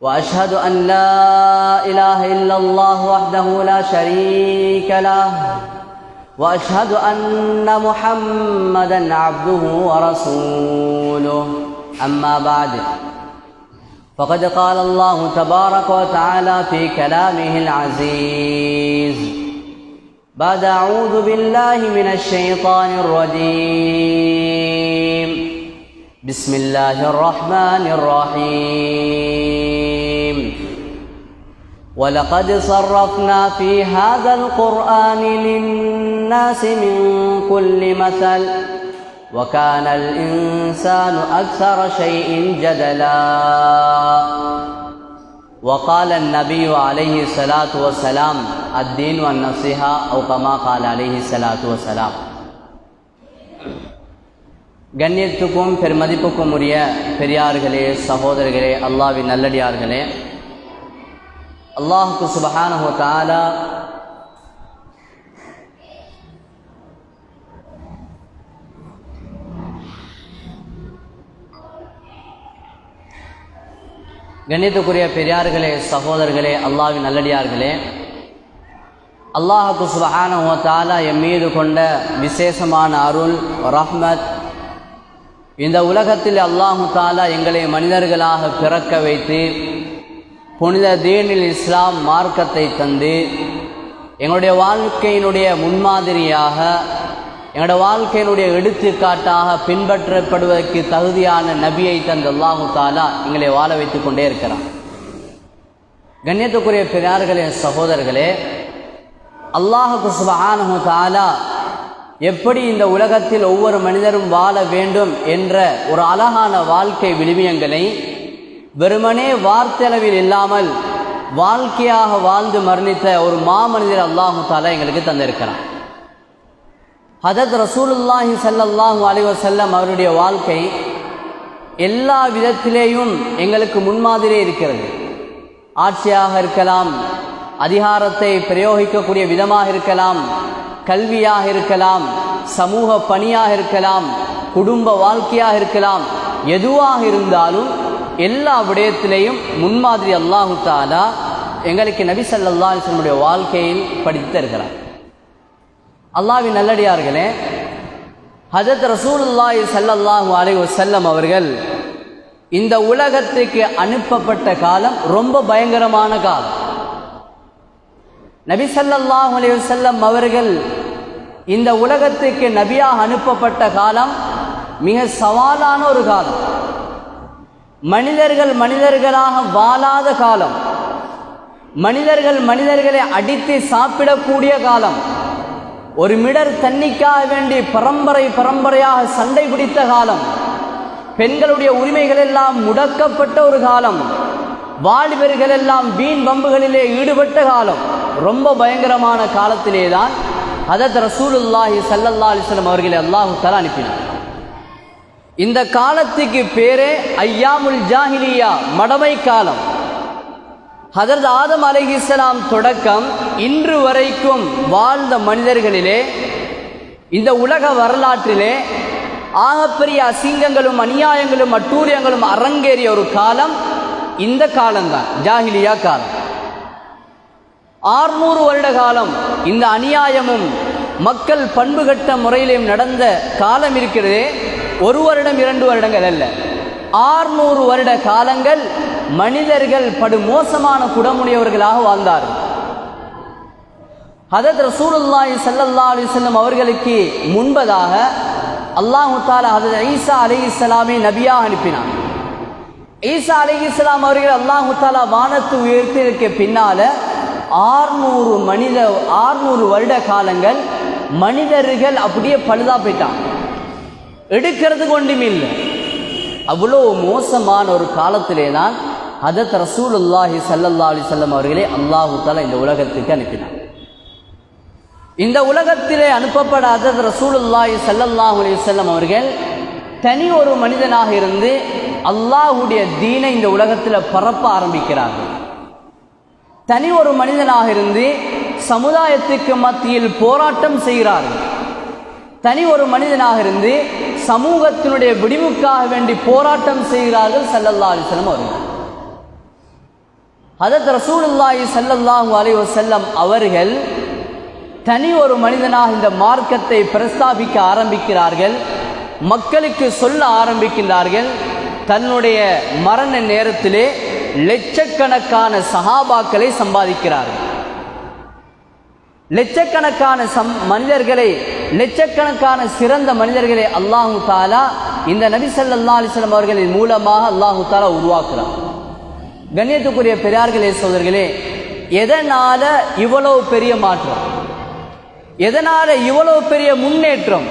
وأشهد أن لا إله إلا الله وحده لا شريك له وأشهد أن محمدا عبده ورسوله. أما بعد فقد قال الله تبارك وتعالى في كلامه العزيز بعد أعوذ بالله من الشيطان الرجيم. بسم الله الرحمن الرحيم. ولقد صرفنا في هذا القرآن للناس من كل مثل وكان الإنسان أكثر شيء جدلا. وقال النبي عليه الصلاة والسلام الدين والنصيحة أو كما قال عليه الصلاة والسلام. கண்ணியத்துக்கும் பெருமதிப்புக்கும் உரிய பெரியார்களே சகோதரர்களே அல்லாவின் நல்லடியார்களே அல்லாஹுக்கு சுபஹானஹு தாலா கண்ணியத்துக்குரிய பெரியார்களே சகோதரர்களே அல்லாவின் நல்லடியார்களே அல்லாஹுக்கு சுபஹானஹு தாலா எம் மீது கொண்ட விசேஷமான அருள் ரஹ்மத் இந்த உலகத்தில் அல்லாஹு தாலா எங்களை மனிதர்களாக பிறக்க வைத்து புனித தீனில் இஸ்லாம் மார்க்கத்தை தந்து எங்களுடைய வாழ்க்கையினுடைய முன்மாதிரியாக எங்களுடைய வாழ்க்கையினுடைய எடுத்துக்காட்டாக பின்பற்றப்படுவதற்கு தகுதியான நபியை தந்த அல்லாஹு தாலா எங்களை வாழ வைத்து கொண்டே இருக்கிறான். கண்ணியத்துக்குரிய பெரியார்களே சகோதரர்களே அல்லாஹு சுபஹானஹு தாலா எப்படி இந்த உலகத்தில் ஒவ்வொரு மனிதரும் வாழ வேண்டும் என்ற ஒரு அழகான வாழ்க்கை விழுமியங்களை வெறுமனே வார்த்தளவில் இல்லாமல் வாழ்க்கையாக வாழ்ந்து மரணித்த ஒரு மாமனிதர் அல்லாஹு தாலா எங்களுக்கு தந்திருக்கிறார் ஹதத் ரசூலுல்லாஹி சல்லாஹூ அலிவசல்லம் அவருடைய வாழ்க்கை எல்லா விதத்திலேயும் எங்களுக்கு முன்மாதிரியே இருக்கிறது. ஆட்சியாக இருக்கலாம் அதிகாரத்தை பிரயோகிக்கக்கூடிய விதமாக இருக்கலாம் கல்வியாக இருக்கலாம் சமூக பணியாக இருக்கலாம் குடும்ப வாழ்க்கையாக இருக்கலாம் எதுவாக இருந்தாலும் எல்லா விடயத்திலையும் முன்மாதிரி அல்லாஹு தாலா எங்களுக்கு நபி சல்லா அலிஸ்லமுடைய வாழ்க்கையில் படித்து தருகிறார் அல்லாவின் நல்லடியார்களே ஹஜத் ரசூலுல்லாஹி சல்லல்லாஹு அலை வசல்லம் அவர்கள் இந்த உலகத்துக்கு அனுப்பப்பட்ட காலம் ரொம்ப பயங்கரமான காலம். நபி சல்லல்லாஹு அவர்கள் இந்த உலகத்துக்கு நபியாக அனுப்பப்பட்ட காலம் மிக சவாலான ஒரு காலம். மனிதர்கள் மனிதர்களாக வாழாத காலம். மனிதர்கள் மனிதர்களை அடித்து சாப்பிடக்கூடிய காலம். ஒரு மிடர் தண்ணிக்காக வேண்டி பரம்பரை பரம்பரையாக சண்டை பிடித்த காலம். பெண்களுடைய உரிமைகள் எல்லாம் முடக்கப்பட்ட ஒரு காலம். வாலிபர்கள் எல்லாம் வீண் பம்புகளிலே ஈடுபட்ட காலம் ரொம்ப பயங்கரமான காலத்திலே தான் அதத் ரசூலுல்லாஹி சல்லல்லா அலிஸ்லம் அவர்களை அல்லாஹு தலா அனுப்பினார். இந்த காலத்துக்கு பேரே ஐயாமுல் ஜாஹிலியா மடமை காலம். ஹதரத் ஆதம் அலிஹிஸ்லாம் தொடக்கம் இன்று வரைக்கும் வாழ்ந்த மனிதர்களிலே இந்த உலக வரலாற்றிலே ஆகப்பெரிய அசிங்கங்களும் அநியாயங்களும் அட்டூரியங்களும் அரங்கேறிய ஒரு காலம் இந்த காலம்தான் ஜாகிலியா காலம். ஆறுநூறு வருட காலம் இந்த அநியாயமும் மக்கள் பண்புகட்ட முறையிலும் நடந்த காலம் இருக்கிறதே ஒரு வருடம் இரண்டு வருடங்கள் அல்ல. ஆறுநூறு வருட காலங்கள் மனிதர்கள் படு மோசமான குடமுடையவர்களாக வாழ்ந்தார்கள். ஹதத் ரசூலுல்லாஹி சல்லல்லா அலிசல்லம் அவர்களுக்கு முன்பதாக அல்லாஹு தாலா ஹதத் ஈசா அலி இஸ்லாமை நபியாக அனுப்பினான். ஈசா அலி இஸ்லாம் அவர்கள் அல்லாஹு தாலா வானத்து உயர்த்திற்கு பின்னால ஆறுநூறு மனித ஆறுநூறு வருட காலங்கள் மனிதர்கள் அப்படியே பழுதா போயிட்டான் எடுக்கிறது கொண்டும் இல்லை. அவ்வளோ மோசமான ஒரு காலத்திலே தான் ஹதத் ரசூலுல்லாஹி ஸல்லல்லாஹு அலி சொல்லம் அவர்களே அல்லாஹு தாலா இந்த உலகத்துக்கு அனுப்பினார் இந்த உலகத்திலே அனுப்பப்படாத ஹதத் ரசூலுல்லாஹி ஸல்லல்லாஹு அலி செல்லம் அவர்கள் தனி ஒரு மனிதனாக இருந்து அல்லாஹ்வுடைய தீனை இந்த உலகத்தில் பரப்ப ஆரம்பிக்கிறார்கள். தனி ஒரு மனிதனாக இருந்து சமுதாயத்துக்கு மத்தியில் போராட்டம் செய்கிறார்கள். தனி ஒரு மனிதனாக இருந்து சமூகத்தினுடைய விடிவுக்காக வேண்டி போராட்டம் செய்கிறார்கள் ஸல்லல்லாஹு செல்லம் அவர்கள். ஹதத் ரசூலுல்லாஹி ஸல்லல்லாஹு அலைஹி வஸல்லம் அவர்கள் தனி ஒரு மனிதனாக இந்த மார்க்கத்தை பிரஸ்தாபிக்க ஆரம்பிக்கிறார்கள். மக்களுக்கு சொல்ல ஆரம்பிக்கின்றார்கள். தன்னுடைய மரண நேரத்திலே லட்சக்கணக்கான சஹாபாக்களை சம்பாதிக்கிறார்கள். லட்சக்கணக்கான சம் மனிதர்களை லட்சக்கணக்கான சிறந்த மனிதர்களை அல்லாஹு தாலா இந்த நபி சல்லா அலிஸ்லாம் அவர்களின் மூலமாக அல்லாஹு தாலா உருவாக்குறார் கண்ணியத்துக்குரிய பெரியார்களே சோதர்களே எதனால இவ்வளவு பெரிய மாற்றம்? எதனால இவ்வளவு பெரிய முன்னேற்றம்?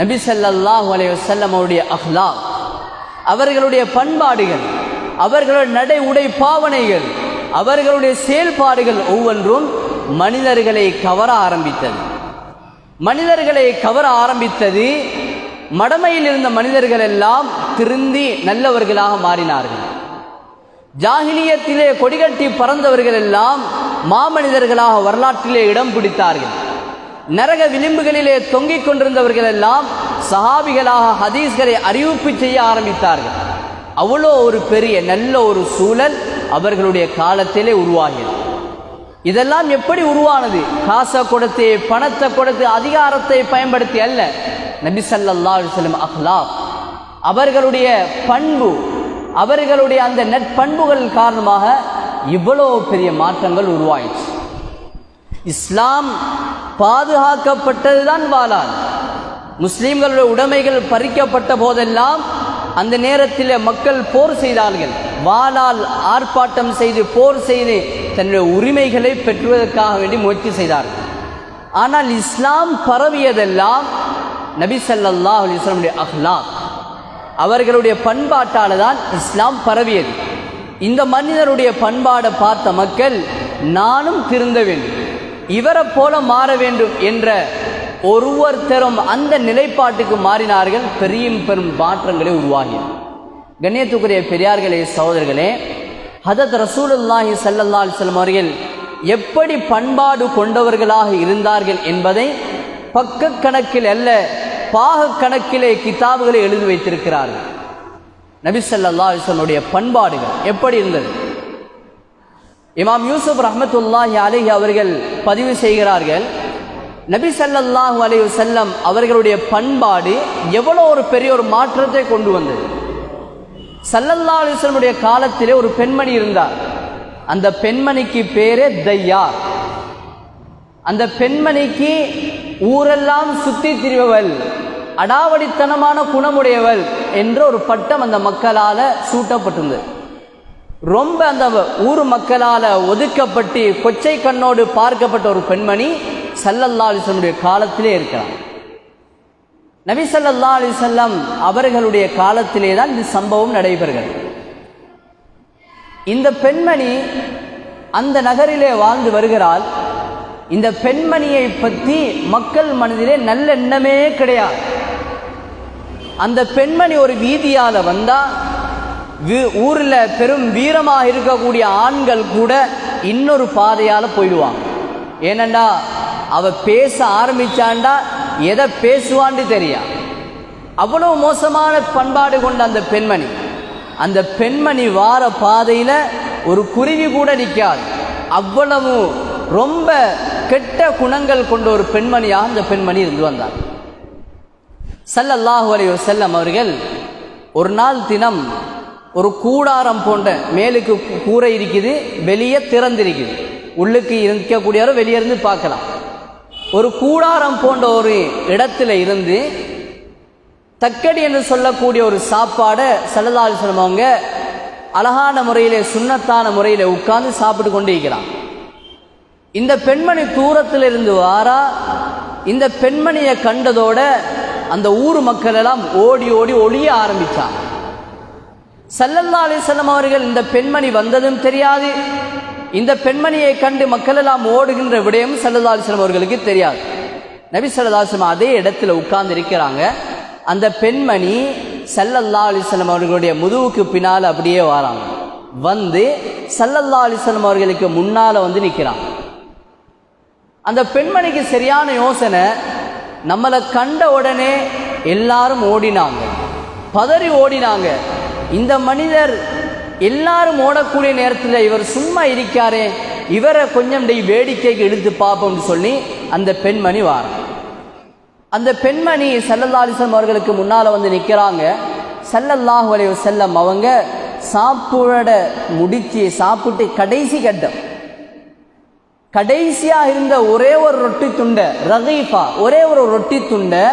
நபி சல்லாஹூ அலைய வல்லம் அவருடைய அஹ்லாக். அவர்களுடைய பண்பாடுகள் அவர்களுடைய நடை உடை பாவனைகள் அவர்களுடைய செயல்பாடுகள் ஒவ்வொன்றும் மனிதர்களை கவர ஆரம்பித்தது. மனிதர்களை கவர ஆரம்பித்தது மடமையில் இருந்த மனிதர்கள் எல்லாம் திருந்தி நல்லவர்களாக மாறினார்கள். ஜாகிலியத்திலே கொடிகட்டி பறந்தவர்கள் எல்லாம் மாமனிதர்களாக வரலாற்றிலே இடம் பிடித்தார்கள். நரக விளிம்புகளிலே தொங்கிக் கொண்டிருந்தவர்கள் எல்லாம் சஹாபிகளாக ஹதீஸ்களை அறிவிப்பு செய்ய ஆரம்பித்தார்கள். அவ்வளோ ஒரு பெரிய நல்ல ஒரு சூழல் அவர்களுடைய காலத்திலே உருவாகியது. இதெல்லாம் எப்படி உருவானது? காசை கொடுத்து பணத்தை கொடுத்து அதிகாரத்தை பயன்படுத்தி அல்ல. நபி சல்லா செல்லும் வஸல்லம் அவர்களுடைய பண்பு அவர்களுடைய அந்த நற்பண்புகள் காரணமாக இவ்வளோ பெரிய மாற்றங்கள் உருவாயிடுச்சு இஸ்லாம் பாதுகாக்கப்பட்டதுதான் வாழால் முஸ்லீம்களுடைய உடைமைகள் பறிக்கப்பட்ட போதெல்லாம் அந்த நேரத்தில் மக்கள் போர் செய்தார்கள். வாளால் ஆர்ப்பாட்டம் செய்து போர் செய்து தன்னுடைய உரிமைகளை பெற்றுவதற்காக வேண்டி முயற்சி செய்தார்கள். ஆனால் இஸ்லாம் பரவியதெல்லாம் நபி ஸல்லல்லாஹு இஸ்லாமுடைய வஸல்லம் அஹ்லாக். அவர்களுடைய பண்பாட்டால் தான் இஸ்லாம் பரவியது. இந்த மனிதருடைய பண்பாடை பார்த்த மக்கள் நானும் திருந்த வேண்டும். இவரை போல மாற வேண்டும் என்ற ஒருவர்த்தரும் அந்த நிலைப்பாட்டுக்கு மாறினார்கள். பெரிய பெரும் மாற்றங்களை உருவாகின கண்ணியத்துக்குரிய பெரியார்களே சகோதரர்களே ஹதத் ரசூலுல்லாஹி ஸல்லல்லாஹு அலைஹி அவர்கள் எப்படி பண்பாடு கொண்டவர்களாக இருந்தார்கள் என்பதை பக்க கணக்கில் அல்ல பாக கணக்கிலே கிதாபுகளை எழுதி வைத்திருக்கிறார்கள். நபி ஸல்லல்லாஹு பண்பாடுகள் எப்படி இருந்தது? இமாம் யூசுப் ரஹமத்துல்லாஹி அலைஹி அவர்கள் பதிவு செய்கிறார்கள் நபி சல்லாஹூ அலி செல்லம் அவர்களுடைய பண்பாடு எவ்வளோ ஒரு பெரிய ஒரு மாற்றத்தை கொண்டு வந்தது. சல்லல்லா அலைஹி காலத்திலே ஒரு பெண்மணி இருந்தார். அந்த பெண்மணிக்கு பேரே தையார். அந்த பெண்மணிக்கு ஊரெல்லாம் சுத்தி திரிபவள் அடாவடித்தனமான குணமுடையவள் என்ற ஒரு பட்டம் அந்த மக்களால் சூட்டப்பட்டிருந்தது. ரொம்ப அந்த ஊர் மக்களால ஒதுக்கப்பட்டு கொச்சை கண்ணோடு பார்க்கப்பட்ட ஒரு பெண்மணி சல்லல்லா அலிசல்லுடைய காலத்திலே இருக்கிறார். நபி சல்லல்லா அலிசல்லம் அவர்களுடைய காலத்திலே தான் இந்த சம்பவம் நடைபெறுகிறது. இந்த பெண்மணி அந்த நகரிலே வாழ்ந்து வருகிறாள். இந்த பெண்மணியை பற்றி மக்கள் மனதிலே நல்ல எண்ணமே கிடையாது. அந்த பெண்மணி ஒரு வீதியால வந்தால் ஊரில் பெரும் வீரமாக இருக்கக்கூடிய ஆண்கள் கூட இன்னொரு பாதையால போயிடுவாங்க. ஏனண்டா அவ பேச ஆரம்பிச்சாண்டா எதை பேசுவான்னு தெரியா. அவ்வளவு மோசமான பண்பாடு கொண்ட அந்த பெண்மணி. அந்த பெண்மணி வார பாதையில ஒரு குருவி கூட நிற்காது அவ்வளவு ரொம்ப கெட்ட குணங்கள் கொண்ட ஒரு பெண்மணியாக அந்த பெண்மணி இருந்து வந்தார். சல்லல்லாஹு அலைஹி செல்லம் அவர்கள் ஒரு நாள் தினம் ஒரு கூடாரம் போன்ற மேலுக்கு கூரை இருக்குது வெளியே திறந்திருக்குது. உள்ளுக்கு இருக்கக்கூடியவரை வெளியே இருந்து பார்க்கலாம். ஒரு கூடாரம் போன்ற ஒரு இடத்துல இருந்து தக்கடி என்று சொல்லக்கூடிய ஒரு சாப்பாடை செல்லதால் அலைஹி அழகான முறையிலே சுண்ணத்தான முறையிலே உட்கார்ந்து சாப்பிட்டு கொண்டு இருக்கிறான் இந்த பெண்மணி தூரத்தில் இருந்து வாரா இந்த பெண்மணியை கண்டதோட அந்த ஊர் மக்கள் எல்லாம் ஓடி ஓடி ஒளிய ஆரம்பித்தான் சல்லல்லா அலிசல்லம் அவர்கள் இந்த பெண்மணி வந்ததும் தெரியாது. இந்த பெண்மணியை கண்டு மக்கள் எல்லாம் ஓடுகின்ற விடயம் சல்லல்லா அலிஸ்லாம் அவர்களுக்கு தெரியாது. நபி சல்லா அதே இடத்துல உட்கார்ந்து இருக்கிறாங்க அந்த பெண்மணி சல்லல்லா அலிஸ்லாம் அவர்களுடைய முதுவுக்கு பின்னால் அப்படியே வராங்க. வந்து சல்லல்லா அலிஸ்லாம் அவர்களுக்கு முன்னால வந்து நிற்கிறாங்க அந்த பெண்மணிக்கு சரியான யோசனை நம்மளை கண்ட உடனே எல்லாரும் ஓடினாங்க. பதறி ஓடினாங்க. இந்த மனிதர் எல்லாரும் ஓடக்கூடிய நேரத்தில் இவர் சும்மா இருக்காரே இவரை கொஞ்சம் டெய் வேடிக்கைக்கு இழுத்து பார்ப்போம்னு சொல்லி அந்த பெண்மணி வார. அந்த பெண்மணி செல்லல்லாலிசம் அவர்களுக்கு முன்னால் வந்து நிற்கிறாங்க செல்லல்லாஹ் அலைஹி செல்லம் அவங்க சாப்பிட முடிச்சு சாப்பிட்டு கடைசி கட்டம். கடைசியா இருந்த ஒரே ஒரு ரொட்டி துண்டை ரகீஃபா ஒரே ஒரு ரொட்டி துண்டை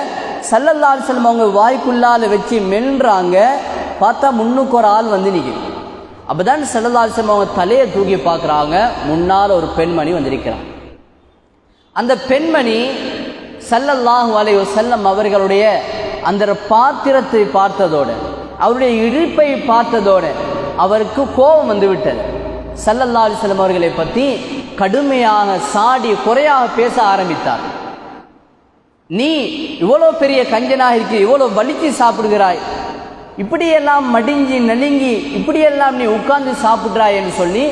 சல்லல்லா அவங்க வாய்க்குள்ளால வச்சு மென்றாங்க. பார்த்தா முன்னுக்கு ஒரு ஆள் வந்து நிற்கும் அப்பதான் தான் செல்லதாசம் அவங்க தலையை தூக்கி பார்க்குறாங்க. முன்னால் ஒரு பெண்மணி வந்திருக்கிறாங்க அந்த பெண்மணி சல்லல்லாஹு அலைஹி செல்லம் அவர்களுடைய அந்த பாத்திரத்தை பார்த்ததோடு அவருடைய இழிப்பை பார்த்ததோடு அவருக்கு கோபம் வந்துவிட்டது சல்லல்லா அலிஸ்லம் அவர்களை பற்றி கடுமையாக சாடி குறையாக பேச ஆரம்பித்தார். நீ இவ்வளோ பெரிய கஞ்சனாக இருக்கு இவ்வளோ வலிச்சு சாப்பிடுகிறாய் இப்படியெல்லாம் மடிஞ்சி நலுங்கி இப்படியெல்லாம் நீ உட்கார்ந்து சாப்பிட்றாய் என்று சொல்லி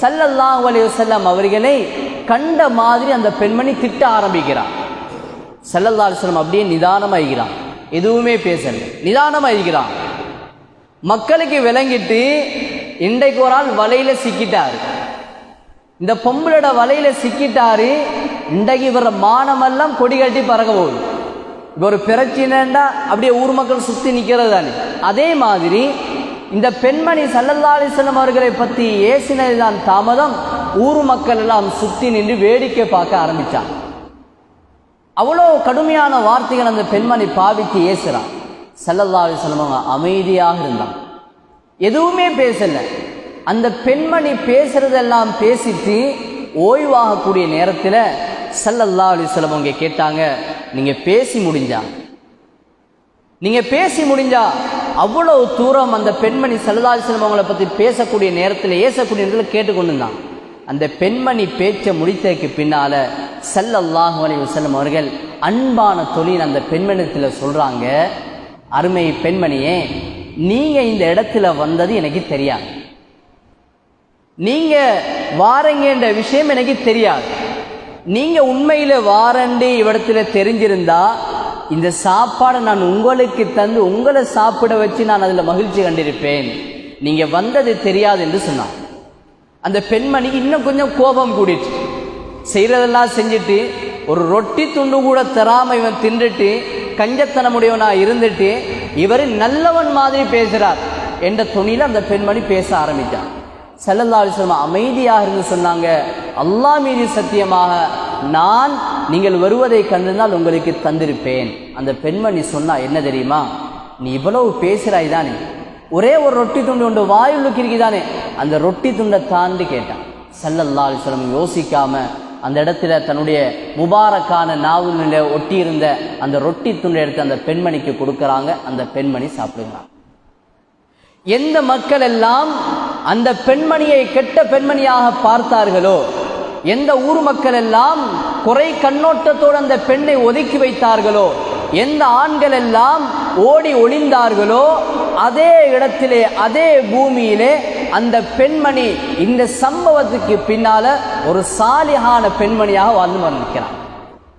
சல்லல்லா அலைஹி செல்லம் அவர்களை கண்ட மாதிரி அந்த பெண்மணி திட்ட ஆரம்பிக்கிறான். சல்லல்லா அலுவலம் அப்படியே நிதானமாகிறான் எதுவுமே பேசல. நிதானமாகிறான் மக்களுக்கு விளங்கிட்டு இன்றைக்கு ஒரு ஆள் வலையில் சிக்கிட்டாரு. இந்த பொம்பளோட வலையில் சிக்கிட்டாரு இன்றைக்கு இவர மானமெல்லாம் கொடி கட்டி பறக்க போகுது. இப்போ ஒரு பிரச்சனைண்டா அப்படியே ஊர் மக்கள் சுற்றி நிற்கிறது தானே அதே மாதிரி இந்த பெண்மணி சல்லல்லா அலிஸ்லம் அவர்களை பத்தி ஏசினதுதான் தாமதம். ஊர் மக்கள் எல்லாம் சுத்தி நின்று வேடிக்கை பார்க்க ஆரம்பித்தான் அவ்வளோ கடுமையான வார்த்தைகள் அந்த பெண்மணி பாவித்து ஏசுகிறான் சல்லல்லா அலிஸ்லம் அவங்க அமைதியாக இருந்தான் எதுவுமே பேசலை. அந்த பெண்மணி பேசுறதெல்லாம் பேசிட்டு ஓய்வாகக்கூடிய நேரத்தில் சல்லல்லா அலிஸ்லம் அவங்க கேட்டாங்க நீங்க பேசி முடிஞ்சா? நீங்க பேசி முடிஞ்சா அவ்வளவு தூரம் அந்த பெண்மணி சல்லல்லா அலிஸ்லம் பற்றி பத்தி பேசக்கூடிய நேரத்தில் ஏசக்கூடிய நேரத்தில் கேட்டுக்கொண்டு இருந்தான் அந்த பெண்மணி பேச்சை முடித்ததுக்கு பின்னால சல்லல்லாஹு அலைஹி அவர்கள் அன்பான தொழில் அந்த பெண்மணியத்தில் சொல்றாங்க. அருமை பெண்மணியே நீங்க இந்த இடத்துல வந்தது எனக்கு தெரியாது. நீங்க வாரங்கன்ற விஷயம் எனக்கு தெரியாது. நீங்க உண்மையில வாரண்டி இவ்விடத்துல தெரிஞ்சிருந்தா இந்த சாப்பாடை நான் உங்களுக்கு தந்து உங்களை சாப்பிட வச்சு நான் அதுல மகிழ்ச்சி கண்டிருப்பேன். நீங்க வந்தது தெரியாது என்று சொன்னான். அந்த பெண்மணிக்கு இன்னும் கொஞ்சம் கோபம் கூடிட்டு செய்யறதெல்லாம் செஞ்சுட்டு ஒரு ரொட்டி துண்டு கூட தராம இவன் தின்றுட்டு கஞ்சத்தனமுடையவனா இருந்துட்டு இவர் நல்லவன் மாதிரி பேசுறார் என்ற துணியில அந்த பெண்மணி பேச ஆரம்பித்தான் சல்லல்லா அலிஸ்லாம் அமைதியாக இருந்து சொன்னாங்க அல்லாஹ் மீது சத்தியமாக நான் நீங்கள் வருவதை கண்டிருந்தால் உங்களுக்கு தந்திருப்பேன். அந்த பெண்மணி சொன்னா என்ன தெரியுமா? நீ இவ்வளவு பேசுறாய் தானே? ஒரே ஒரு ரொட்டி துண்டு உண்டு வாயுள்ளுக்கு இருக்குதானே அந்த ரொட்டி துண்டை தாண்டி கேட்டான். சல்லல்லா அலிஸ்லம் யோசிக்காம அந்த இடத்துல தன்னுடைய முபாரக்கான நாவலில் ஒட்டி இருந்த அந்த ரொட்டி துண்டை எடுத்து அந்த பெண்மணிக்கு கொடுக்கறாங்க. அந்த பெண்மணி சாப்பிடுகிறாங்க எந்த மக்கள் எல்லாம் அந்த பெண்மணியை கெட்ட பெண்மணியாக பார்த்தார்களோ? எந்த ஊர் மக்கள் எல்லாம் குறை கண்ணோட்டத்தோடு அந்த பெண்ணை ஒதுக்கி வைத்தார்களோ? எந்த ஆண்கள் எல்லாம் ஓடி ஒளிந்தார்களோ? அதே இடத்திலே அதே பூமியிலே அந்த பெண்மணி இந்த சம்பவத்துக்கு பின்னால ஒரு சாலிகான பெண்மணியாக வாழ்ந்து வந்திருக்கிறார்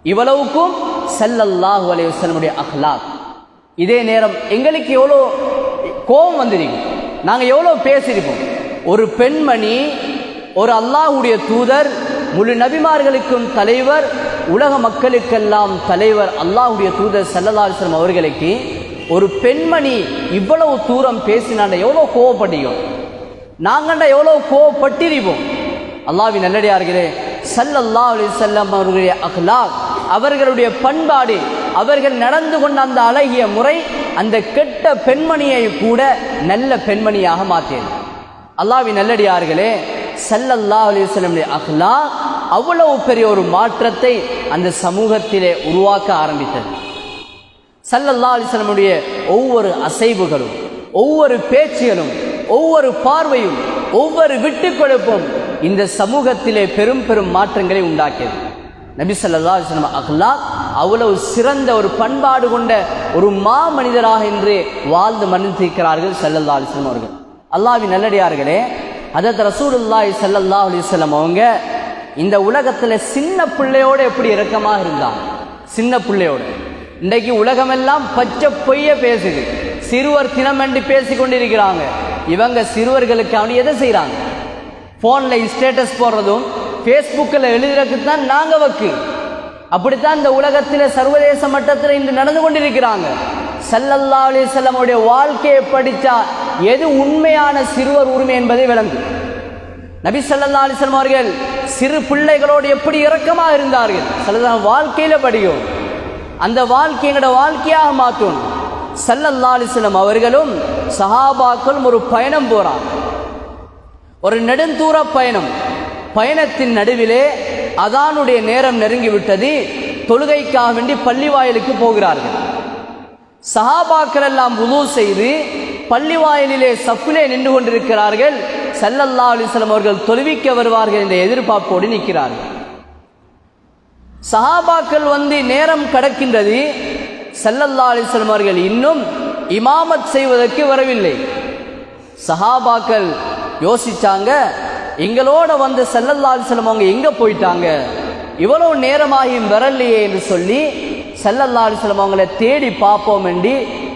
இவ்வளவுக்கும் செல்லல்லாஹு அலையுடைய வஸல்லமுடைய அஹ்லாக். இதே நேரம் எங்களுக்கு எவ்வளோ கோபம் வந்திருக்கும். நாங்கள் எவ்வளோ பேசியிருப்போம். ஒரு பெண்மணி ஒரு அல்லாஹ்வுடைய தூதர் முழு நபிமார்களுக்கும் தலைவர் உலக மக்களுக்கெல்லாம் தலைவர் அல்லாஹ்வுடைய தூதர் ஸல்லல்லாஹு அவர்களுக்கு ஒரு பெண்மணி இவ்வளவு தூரம் பேசினாண்ட எவ்வளோ கோவப்பட்டீங்க? நாங்கண்ட எவ்வளோ கோவப்பட்டிருப்போம்? அல்லாஹ்வின் நல்லடியார்களே சல்லல்லா அலி செல்லம் அவர்களுடைய அஹ்லாக் அவர்களுடைய பண்பாடு அவர்கள் நடந்து கொண்ட அந்த அழகிய முறை அந்த கெட்ட பெண்மணியை கூட நல்ல பெண்மணியாக மாற்றியது. அல்லாவின் நல்லடியார்களே சல்லல்லா அலைஹி அஹ்லா அவ்வளவு பெரிய ஒரு மாற்றத்தை அந்த சமூகத்திலே உருவாக்க ஆரம்பித்தது. சல்லல்லா அலைஹி ஒவ்வொரு அசைவுகளும் ஒவ்வொரு பேச்சுகளும் ஒவ்வொரு பார்வையும் ஒவ்வொரு விட்டுக் கொடுப்பும் இந்த சமூகத்திலே பெரும் பெரும் மாற்றங்களை உண்டாக்கியது. நபி சல்லா அலைஹி வஸல்லம் அவ்வளவு சிறந்த ஒரு பண்பாடு கொண்ட ஒரு மா மனிதராக இன்று வாழ்ந்து மன்னித்திருக்கிறார்கள் சல்லல்லா அலைஹி அவர்கள். அல்லாஹ்வின் நல்லடியார்களே அதத் ரசூலுல்லாஹி ஸல்லல்லாஹு அலைஹி வஸல்லம் அவங்க இந்த உலகத்துல சின்ன பிள்ளையோட எப்படி இரக்கமாக இருந்தாங்க? சின்ன பிள்ளையோட. இன்றைக்கு உலகமெல்லாம் பச்சை பொய்ய பேசுது. சிறுவர் தினம் என்று பேசி கொண்டிருக்கிறாங்க. இவங்க சிறுவர்களுக்கு அவனு எதை செய்கிறாங்க ஃபோனில் ஸ்டேட்டஸ் போடுறதும் ஃபேஸ்புக்கில் எழுதுறதுக்கு தான் நாங்கள் வக்கு. அப்படித்தான் இந்த உலகத்தில் சர்வதேச மட்டத்தில் இன்று நடந்து கொண்டிருக்கிறாங்க. சல்லல்லா அலி செல்லமுடைய வாழ்க்கையை படித்தா எது உண்மையான சிறுவர் உரிமை என்பதை விளங்கும் நபி சல்லா அலைஹி அவர்கள் சிறு பிள்ளைகளோடு எப்படி இரக்கமாக இருந்தார்கள்? சல்லா வாழ்க்கையில படியும். அந்த வாழ்க்கை எங்களோட வாழ்க்கையாக மாற்றும். சல்லல்லா அலைஹி அவர்களும் சஹாபாக்களும் ஒரு பயணம் போறாங்க. ஒரு நெடுந்தூர பயணம். பயணத்தின் நடுவிலே அதானுடைய நேரம் நெருங்கி விட்டது. தொழுகைக்காக வேண்டி பள்ளி வாயிலுக்கு போகிறார்கள். சஹாபாக்கள் எல்லாம் உதவு செய்து பள்ளி வாயிலே சப்பிலே நின்று கொண்டிருக்கிறார்கள் ஸல்லல்லாஹு அலிஸ்லம் அவர்கள் தொழுவிக்க வருவார்கள் என்ற எதிர்பார்ப்போடு நிற்கிறார்கள். சஹாபாக்கள் வந்து நேரம் கடக்கின்றது. ஸல்லல்லாஹு அலிஸ்லம் அவர்கள் இன்னும் இமாமத் செய்வதற்கு வரவில்லை. சஹாபாக்கள் யோசிச்சாங்க எங்களோட வந்து செல்லல்லா அலிஸ்லம் அவங்க எங்க போயிட்டாங்க? இவ்வளவு நேரமாகியும் வரலையே என்று சொல்லி செல்லல்லா அலிஸ்லம் அவங்கள தேடி பார்ப்போம் என்று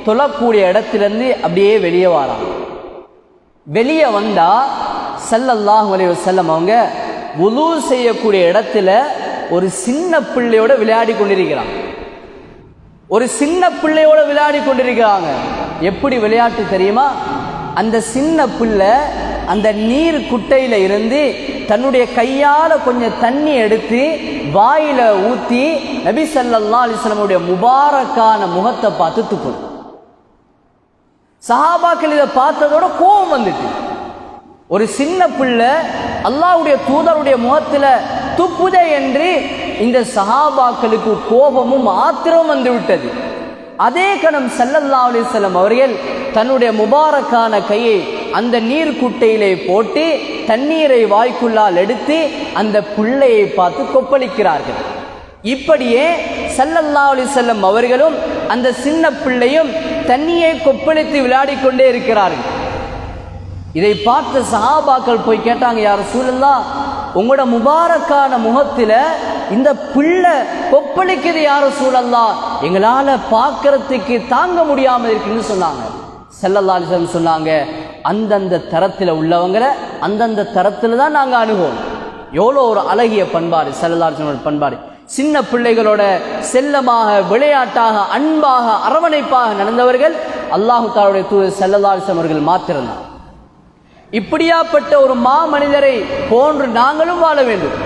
தொழக்கூடிய இடத்திலிருந்து அப்படியே வெளியே வராங்க வெளியே வந்தா செல்லல்லாஹ் அலைஹி செல்லம் அவங்க உலு செய்யக்கூடிய இடத்துல ஒரு சின்ன பிள்ளையோட விளையாடி கொண்டிருக்கிறான். ஒரு சின்ன பிள்ளையோட விளையாடி கொண்டிருக்கிறாங்க. எப்படி விளையாட்டு தெரியுமா? அந்த சின்ன பிள்ளை அந்த நீர் குட்டையில இருந்து தன்னுடைய கையால கொஞ்சம் தண்ணி எடுத்து வாயில ஊத்தி நபி சல்லா அலிஸ்லமுடைய முபாரக்கான முகத்தை பார்த்து துப்புது. சஹாபாக்கள் இதை பார்த்ததோட கோபம் வந்துட்டு. ஒரு சின்ன பிள்ளை அல்லாவுடைய தூதருடைய முகத்தில் துப்புதே என்று இந்த சஹாபாக்களுக்கு கோபமும் ஆத்திரமும் வந்து விட்டது. அதே கணம் சல்லல்லா அலிசல்லம் அவர்கள் தன்னுடைய முபாரக்கான கையை அந்த நீர் குட்டையிலே போட்டு தண்ணீரை வாய்க்குள்ளால் எடுத்து அந்த பிள்ளையை பார்த்து கொப்பளிக்கிறார்கள். இப்படியே சல்லல்லா அலிசல்லம் அவர்களும் அந்த சின்ன பிள்ளையும் தண்ணியை கொப்பளித்து விளையாடி கொண்டே இருக்கிறார்கள். இதை பார்த்த சஹாபாக்கள் போய் கேட்டாங்க யார் சூழல்லா உங்களோட முபாரக்கான முகத்தில் இந்த பிள்ளை கொப்பளிக்குது யார சூழல்லா எங்களால் பார்க்கறதுக்கு தாங்க முடியாமல் இருக்குன்னு சொன்னாங்க. ஸல்லல்லாஹு சொன்னாங்க அந்தந்த தரத்தில் உள்ளவங்களை அந்தந்த தரத்தில் தான் நாங்கள் அணுகுவோம். எவ்வளோ ஒரு அழகிய பண்பாடு ஸல்லல்லாஹு பண்பாடு. சின்ன பிள்ளைகளோட செல்லமாக விளையாட்டாக அன்பாக அரவணைப்பாக நடந்தவர்கள் அல்லாஹு தாலுடைய தூதர் ஸல்லல்லாஹு அவர்கள் மாத்திருந்தார் இப்படியாப்பட்ட ஒரு மா மனிதரை போன்று நாங்களும் வாழ வேண்டும்.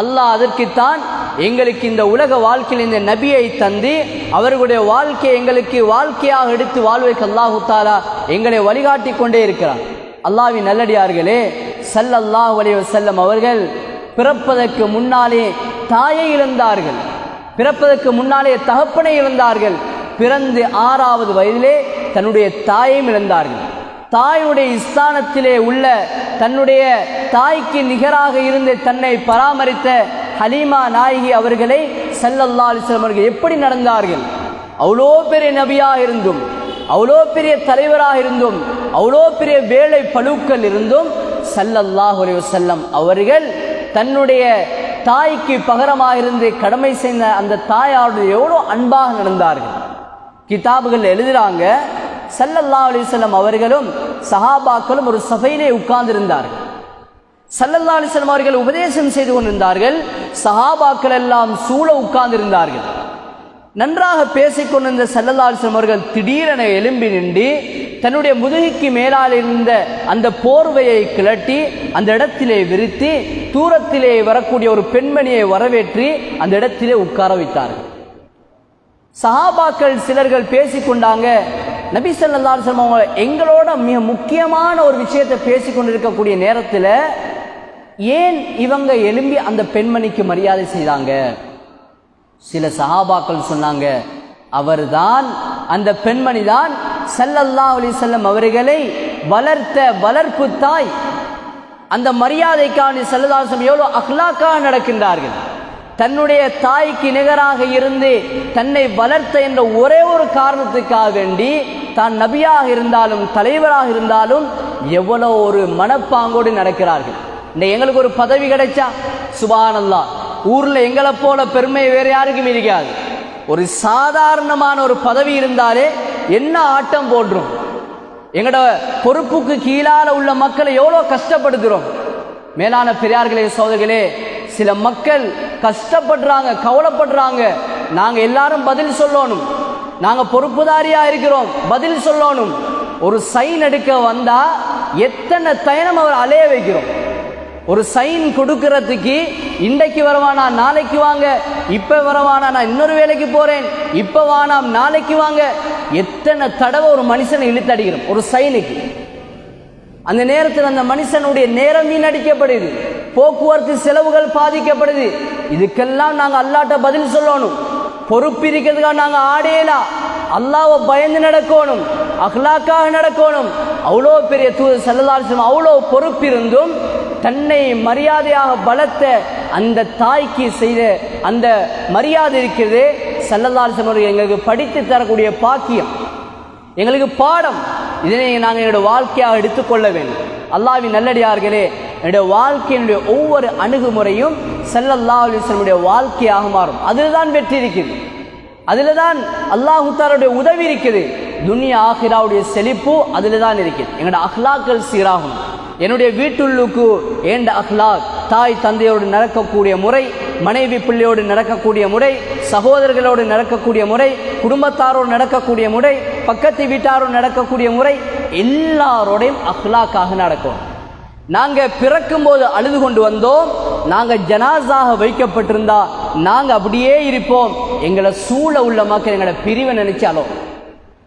அல்லாஹ் அதற்குத்தான் எங்களுக்கு இந்த உலக வாழ்க்கையில் இந்த நபியை தந்து அவர்களுடைய வாழ்க்கையை எங்களுக்கு வாழ்க்கையாக எடுத்து வாழ்வதற்கு அல்லாஹு தாலா எங்களை வழிகாட்டி கொண்டே இருக்கிறார் அல்லாஹ்வின் நல்லடியார்களே செல்லல்லாஹ் வலிவ செல்லம் அவர்கள் பிறப்பதற்கு முன்னாலே தாயை இழந்தார்கள். பிறப்பதற்கு முன்னாலே தகப்பனை இழந்தார்கள். பிறந்து ஆறாவது வயதிலே தன்னுடைய தாயையும் இழந்தார்கள். தாயுடைய ஸ்தானத்திலே உள்ள தன்னுடைய தாய்க்கு நிகராக இருந்து தன்னை பராமரித்த ஹலீமா நாயகி அவர்களை செல்லல்லா அலைஹி அவர்கள் எப்படி நடந்தார்கள்? அவ்வளோ பெரிய நபியாக இருந்தும் அவ்வளோ பெரிய தலைவராக இருந்தும் அவ்வளோ பெரிய வேலை பழுக்கள் இருந்தும் ஸல்லல்லாஹு செல்லம் அவர்கள் தன்னுடைய தாய்க்கு பகரமாக இருந்து கடமை செய்த அந்த தாயாரோடு எவ்வளோ அன்பாக நடந்தார்கள். கிதாபுகள் எழுதுகிறாங்க சல்லல்லா அலிசல்லம் அவர்களும் சஹாபாக்களும் ஒரு சபையிலே உட்கார்ந்திருந்தார்கள். சல்லல்லா அலிசல்லம் அவர்கள் உபதேசம் செய்து கொண்டிருந்தார்கள். சஹாபாக்கள் எல்லாம் சூழ உட்கார்ந்திருந்தார்கள். நன்றாக பேசிக்கொண்டிருந்த கொண்டிருந்த அவர்கள் திடீரென எழும்பி நின்று தன்னுடைய முதுகுக்கு மேலால் இருந்த அந்த போர்வையை கிளட்டி அந்த இடத்திலே விரித்து தூரத்திலே வரக்கூடிய ஒரு பெண்மணியை வரவேற்றி அந்த இடத்திலே உட்கார வைத்தார்கள். சஹாபாக்கள் சிலர்கள் பேசிக்கொண்டாங்க நபி ஸல்லல்லாஹு அவங்க எங்களோட மிக முக்கியமான ஒரு விஷயத்தை பேசிக்கொண்டிருக்கக்கூடிய நேரத்தில் ஏன் இவங்க எழும்பி அந்த பெண்மணிக்கு மரியாதை செய்தாங்க? சில சஹாபாக்கள் சொன்னாங்க அவர்தான் அந்த பெண்மணி தான் சல்லல்லா அலி செல்லம் அவர்களை வளர்த்த வளர்ப்பு தாய். அந்த மரியாதைக்காண்டி செல்லதாசம் எவ்வளோ அஹ்லாக்காக நடக்கின்றார்கள். தன்னுடைய தாய்க்கு நிகராக இருந்து தன்னை வளர்த்த என்ற ஒரே ஒரு காரணத்துக்காக வேண்டி தான் நபியாக இருந்தாலும் தலைவராக இருந்தாலும் எவ்வளோ ஒரு மனப்பாங்கோடு நடக்கிறார்கள். இந்த எங்களுக்கு ஒரு பதவி கிடைச்சா? சுபானல்லா. ஊர்ல எங்களை போல பெருமை வேற யாருக்கும் இருக்காது. ஒரு சாதாரணமான ஒரு பதவி இருந்தாலே என்ன ஆட்டம் போடுறோம்? எங்களோட பொறுப்புக்கு கீழால உள்ள மக்களை எவ்வளோ கஷ்டப்படுத்துகிறோம் மேலான பெரியார்களே சோதர்களே சில மக்கள் கஷ்டப்படுறாங்க கவலைப்படுறாங்க. நாங்க எல்லாரும் பதில் சொல்லணும். நாங்க பொறுப்புதாரியா இருக்கிறோம் பதில் சொல்லணும். ஒரு சைன் எடுக்க வந்தா எத்தனை தயணம் அவர் அலைய வைக்கிறோம்? ஒரு சைன் கொடுக்கறதுக்கு இன்றைக்கு வரவானா நாளைக்கு வாங்க. இப்ப வரவானா நான் இன்னொரு வேலைக்கு போறேன். இப்ப வானாம் நாளைக்கு வாங்க. எத்தனை தடவை ஒரு மனுஷனை இழுத்தடிக்கிறோம் ஒரு சைனுக்கு அந்த நேரத்தில் அந்த மனுஷனுடைய நேரம் வீணடிக்கப்படுது. போக்குவரத்து செலவுகள் பாதிக்கப்படுது. இதுக்கெல்லாம் நாங்கள் அல்லாட்ட பதில் சொல்லணும். பொறுப்பு இருக்கிறதுக்காக நாங்கள் ஆடையலாம் அல்லாவை பயந்து நடக்கணும் அஹ்லாக்காக நடக்கணும். அவ்வளோ பெரிய தூது செல்லலாசம் அவ்வளோ பொறுப்பிருந்தும் தன்னை மரியாதையாக பலத்த அந்த தாய்க்கு செய்த அந்த மரியாதை இருக்கிறது செல்லதாலும் எங்களுக்கு படித்து தரக்கூடிய பாக்கியம். எங்களுக்கு பாடம். இதனை நாங்கள் என்னோட வாழ்க்கையாக எடுத்துக்கொள்ள வேண்டும். அல்லாவின் நல்லடியார்களே என்னுடைய வாழ்க்கையினுடைய ஒவ்வொரு அணுகுமுறையும் செல்லல்லா அலிஸ்லமுடைய வாழ்க்கையாக மாறும். அதுதான் வெற்றி இருக்குது அதில் தான் அல்லாஹுத்தாருடைய உதவி இருக்குது. துனியா ஆஹிராவுடைய செழிப்பு அதில் தான் இருக்குது. எங்களோட அஹ்லாக்கள் சீராகும். என்னுடைய வீட்டுள்ளுக்கு ஏண்ட அஹ்லாக் தாய் தந்தையோடு நடக்கக்கூடிய முறை மனைவி பிள்ளையோடு நடக்கக்கூடிய முறை சகோதரர்களோடு நடக்கக்கூடிய முறை குடும்பத்தாரோடு நடக்கக்கூடிய முறை பக்கத்து வீட்டாரோடு நடக்கக்கூடிய முறை எல்லாரோடையும் அஹ்லாக்காக நடக்கும். நாங்கள் பிறக்கும் போது அழுது கொண்டு வந்தோம். நாங்கள் ஜனாசாக வைக்கப்பட்டிருந்தா நாங்கள் அப்படியே இருப்போம். எங்களை சூழ உள்ள மக்கள் எங்களை பிரிவை நினைச்சாலும்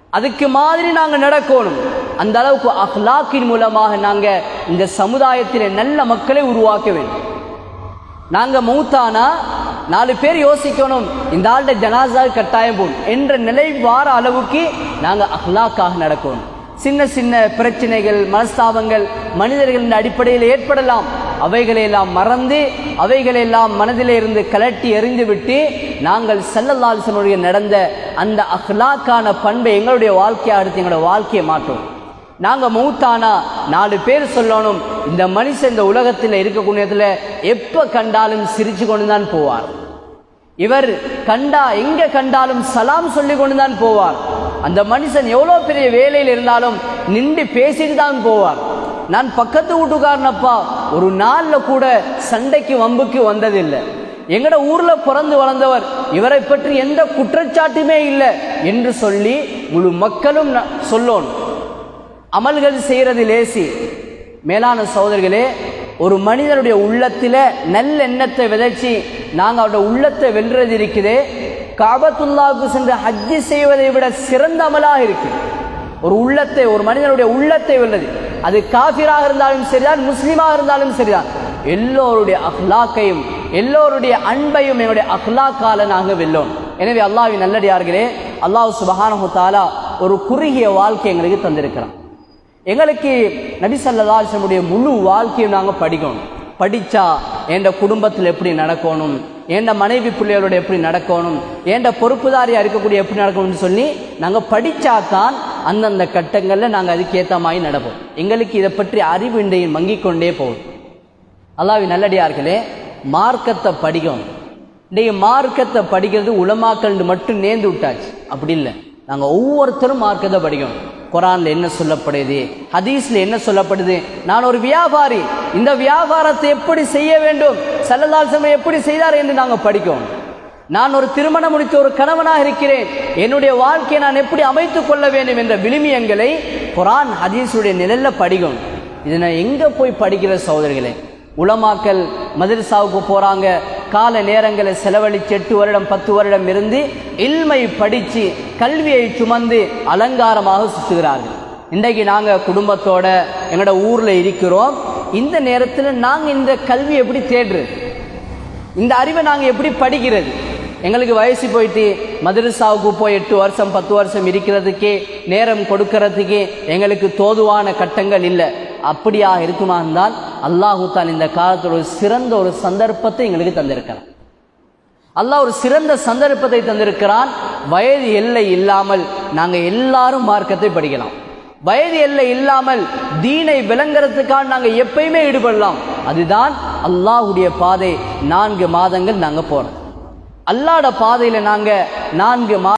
அதுக்கு மாதிரி நாங்கள் நடக்கணும். அந்த அளவுக்கு அஹ்லாக்கின் மூலமாக நாங்கள் இந்த சமுதாயத்தில் நல்ல மக்களை உருவாக்க வேண்டும். நாங்கள் மூத்தானா? நாலு பேர் யோசிக்கணும். இந்த ஆள்ட ஜனாசா கட்டாயம் போகும். என்ற நிலை வார அளவுக்கு நாங்கள் அஹ்லாக்காக நடக்கணும். சின்ன சின்ன பிரச்சனைகள் மனஸ்தாபங்கள் மனிதர்களின் அடிப்படையில் ஏற்படலாம். அவைகளையெல்லாம் மறந்து அவைகளெல்லாம் மனதிலே இருந்து கலட்டி எறிந்துவிட்டு நாங்கள் செல்லல்லாசனுடைய நடந்த அந்த அஹ்லாக்கான பண்பை எங்களுடைய வாழ்க்கையை அடுத்து எங்களுடைய வாழ்க்கையை மாற்றோம். நாங்கள் மூத்தானா? நாலு பேர் சொல்லணும். இந்த மனுஷன் இந்த உலகத்தில் இருக்கக்கூடியதில் எப்போ கண்டாலும் சிரிச்சு கொண்டு தான் போவார். இவர் கண்டா எங்கே கண்டாலும் சலாம் சொல்லி கொண்டு தான் போவார். அந்த மனுஷன் எவ்வளோ பெரிய வேலையில் இருந்தாலும் நின்று பேசிட்டு தான் போவார். நான் பக்கத்து வீட்டுக்காரனப்பா ஒரு நாளில் கூட சண்டைக்கு வம்புக்கு வந்ததில்லை. எங்கட ஊர்ல பிறந்து வளர்ந்தவர் இவரை பற்றி எந்த குற்றச்சாட்டுமே இல்லை என்று சொல்லி முழு மக்களும் ந- சொல்லணும் அமல்கள் செய்யறது லேசி. மேலான சகோதரர்களே ஒரு மனிதனுடைய உள்ளத்தில் நல்லெண்ணத்தை விதைச்சி நாங்கள் அவருடைய உள்ளத்தை வெல்றது இருக்குதே. காபத்துல்லாவுக்கு சென்று ஹஜ்ஜி செய்வதை விட சிறந்த அமலாக இருக்கு ஒரு உள்ளத்தை ஒரு மனிதனுடைய உள்ளத்தை வெல்றது அது காஃபிராக இருந்தாலும் சரிதான் முஸ்லீமாக இருந்தாலும் சரிதான். எல்லோருடைய அஹ்லாக்கையும் எல்லோருடைய அன்பையும் என்னுடைய அஹ்லாக்கால நாங்கள் வெல்லோம். எனவே அல்லாஹ்வின் நல்லடியார்களே அல்லாஹ் சுபஹானஹு தஆலா ஒரு குறுகிய வாழ்க்கை எங்களுக்கு தந்திருக்கிறான். எங்களுக்கு நபி ஸல்லல்லாஹு முழு வாழ்க்கையும் நாங்கள் படிக்கணும். படித்தா என் குடும்பத்தில் எப்படி நடக்கணும் என் மனைவி பிள்ளைகளோட எப்படி நடக்கணும் என் பொறுப்புதாரியாக இருக்கக்கூடிய எப்படி நடக்கணும்னு சொல்லி நாங்கள் படித்தா தான் அந்தந்த கட்டங்களில் நாங்கள் அதுக்கேற்ற மாதிரி நடப்போம். எங்களுக்கு இதை பற்றி அறிவு இன்றைய மங்கிக் கொண்டே போகும். அல்லாவி நல்லடியார்களே மார்க்கத்தை படிக்கணும். இன்றைய மார்க்கத்தை படிக்கிறது உலமாக்கல் மட்டும் நேர்ந்து விட்டாச்சு. அப்படி இல்லை. நாங்கள் ஒவ்வொருத்தரும் மார்க்கத்தை படிக்கணும். குரானில் என்ன சொல்லப்படுது? ஹதீஸ்ல என்ன சொல்லப்படுது? நான் ஒரு வியாபாரி. இந்த வியாபாரத்தை எப்படி செய்ய வேண்டும்? சல்லல்லாஹு அலைஹி எப்படி செய்தார் என்று நாங்கள் படிக்கணும். நான் ஒரு திருமணம் முடித்த ஒரு கணவனாக இருக்கிறேன். என்னுடைய வாழ்க்கையை நான் எப்படி அமைத்துக் கொள்ள வேண்டும் என்ற விழுமியங்களை குரான் ஹதீஸுடைய நிழல்ல படிக்கும். இதை நான் எங்கே போய் படிக்கிற சகோதரிகளே உலமாக்கல் மதிர்சாவுக்கு போகிறாங்க கால நேரங்களை செலவழிச்சு எட்டு வருடம் பத்து வருடம் இருந்து இல்மை படித்து கல்வியை சுமந்து அலங்காரமாக சுற்றுகிறார்கள். இன்றைக்கு நாங்கள் குடும்பத்தோட எங்களோட ஊரில் இருக்கிறோம். இந்த நேரத்தில் நாங்கள் இந்த கல்வி எப்படி தேடுறது? இந்த அறிவை நாங்கள் எப்படி படிக்கிறது? எங்களுக்கு வயசு போயிட்டு மதரசாவுக்கு போய் எட்டு வருஷம் பத்து வருஷம் இருக்கிறதுக்கே நேரம் கொடுக்கறதுக்கே எங்களுக்கு தோதுவான கட்டங்கள் இல்லை. அப்படியாக இருக்குமா இருந்தால் அல்லாஹு தான் இந்த காலத்தில் ஒரு சிறந்த ஒரு சந்தர்ப்பத்தை எங்களுக்கு தந்திருக்கிறான். அல்லாஹ் ஒரு சிறந்த சந்தர்ப்பத்தை தந்திருக்கிறான். வயது எல்லை இல்லாமல் நாங்கள் எல்லாரும் மார்க்கத்தை படிக்கலாம். வயது எல்லை இல்லாமல் தீனை விளங்குறதுக்காக நாங்கள் எப்பயுமே ஈடுபடலாம். அதுதான் அல்லாஹுடைய பாதை. நான்கு மாதங்கள் நாங்கள் போகிறோம் அல்லாட பாதையில் நாங்கள் நான்கு மா